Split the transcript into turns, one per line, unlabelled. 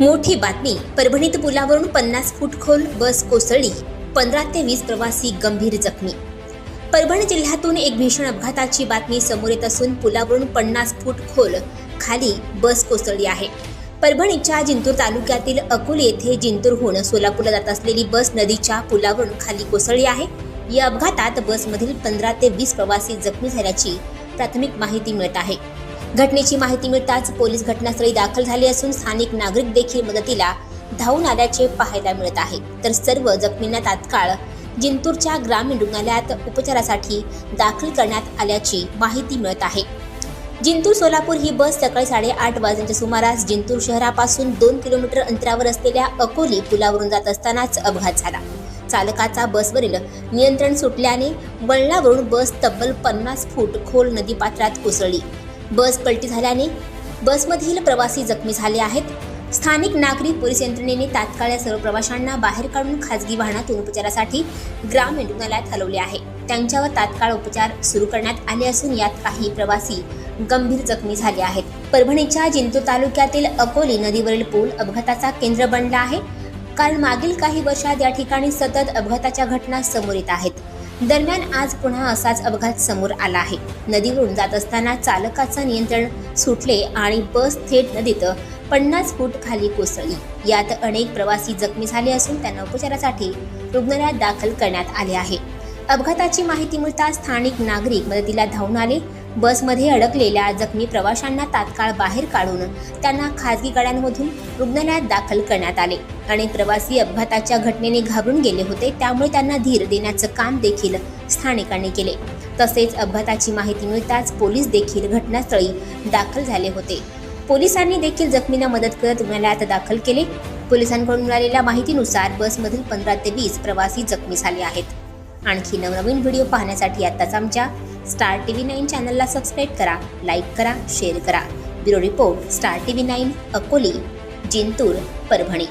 मोठी बातमी. परभणीत पुलावरून पन्नास फूट खोल बस कोसळली. पंधरा ते वीस प्रवासी गंभीर जखमी. परभणी जिल्ह्यातून एक भीषण अपघाताची बातमी समोर येत असून पुलावरून पन्नास फूट खोल खाली बस कोसळली आहे. परभणीच्या जिंतूर तालुक्यातील अकोले येथे जिंतूरहून सोलापूरला जात असलेली बस नदीच्या पुलावरून खाली कोसळली आहे. या अपघातात बसमधील पंधरा ते वीस प्रवासी जखमी झाल्याची प्राथमिक माहिती मिळत आहे. घटनेची माहिती मिळताच पोलीस घटनास्थळी दाखल झाले असून स्थानिक नागरिक देखील मदतीला धावून आल्याचे पाहायला मिळत आहे. तर सर्व जखमींना तात्काळ जिंतूरच्या ग्रामीण रुग्णालयात उपचारासाठी दाखल करण्यात आल्याची माहिती मिळत आहे. जिंतूर सोलापूर ही बस सकाळी साडेआठ वाजण्याच्या सुमारास जिंतूर शहरापासून दोन किलोमीटर अंतरावर असलेल्या अकोली पुलावरून जात असतानाच अपघात झाला. चालकाचा बसवरील नियंत्रण सुटल्याने वळणावरून बस तब्बल पन्नास फूट खोल नदीपात्रात कोसळली. बस पलटी झाल्याने बसमधील प्रवासी जखमी झाले आहेत. स्थानिक नागरिक पोलीस यंत्रणेने तात्काळ या सर्व प्रवाशांना बाहेर काढून खासगी वाहनातून उपचारासाठी ग्रामीण रुग्णालयात हलवले आहे. त्यांच्यावर तात्काळ उपचार सुरू करण्यात आले असून यात काही प्रवासी गंभीर जखमी झाले आहेत. परभणीच्या जिंतूर तालुक्यातील अकोली नदीवरील पूल अपघाताचा केंद्र बनला आहे. कारण मागील काही वर्षात या ठिकाणी सतत अपघाताच्या घटना समोर येत आहेत. दरम्यान आज पुन्हा असाच अपघात समोर आला आहे. नदीवरून जात असताना चालकाचं नियंत्रण सुटले आणि बस थेट नदीत पन्नास फूट खाली कोसळली. यात अनेक प्रवासी जखमी झाले असून त्यांना उपचारासाठी रुग्णालयात दाखल करण्यात आले आहे. अपघाताची माहिती मिळताच स्थानिक नागरिक मदतीला धावून आले. बसमध्ये अडकलेल्या जखमी प्रवाशांना तात्काळ बाहेर काढून त्यांना खाजगी गाड्यांमधून रुग्णालयात दाखल करण्यात आले. अनेक प्रवासी अपघाताच्या घटनेने घाबरून गेले होते त्यामुळे त्यांना धीर देण्याचं काम देखील स्थानिकांनी केले. तसेच अपघाताची माहिती मिळताच पोलीस देखील घटनास्थळी दाखल झाले होते. पोलिसांनी देखील जखमींना मदत करत रुग्णालयात दाखल केले. पोलिसांकडून मिळालेल्या माहितीनुसार बसमधील पंधरा ते वीस प्रवासी जखमी झाले आहेत. आणखी नवनवीन व्हिडिओ पाहण्यासाठी आत्ताच आमच्या स्टार टी व्ही नाईन चॅनलला सबस्क्राईब करा लाईक करा शेअर करा. Bureau report Star T V nine Akoli Jintur Parbhani.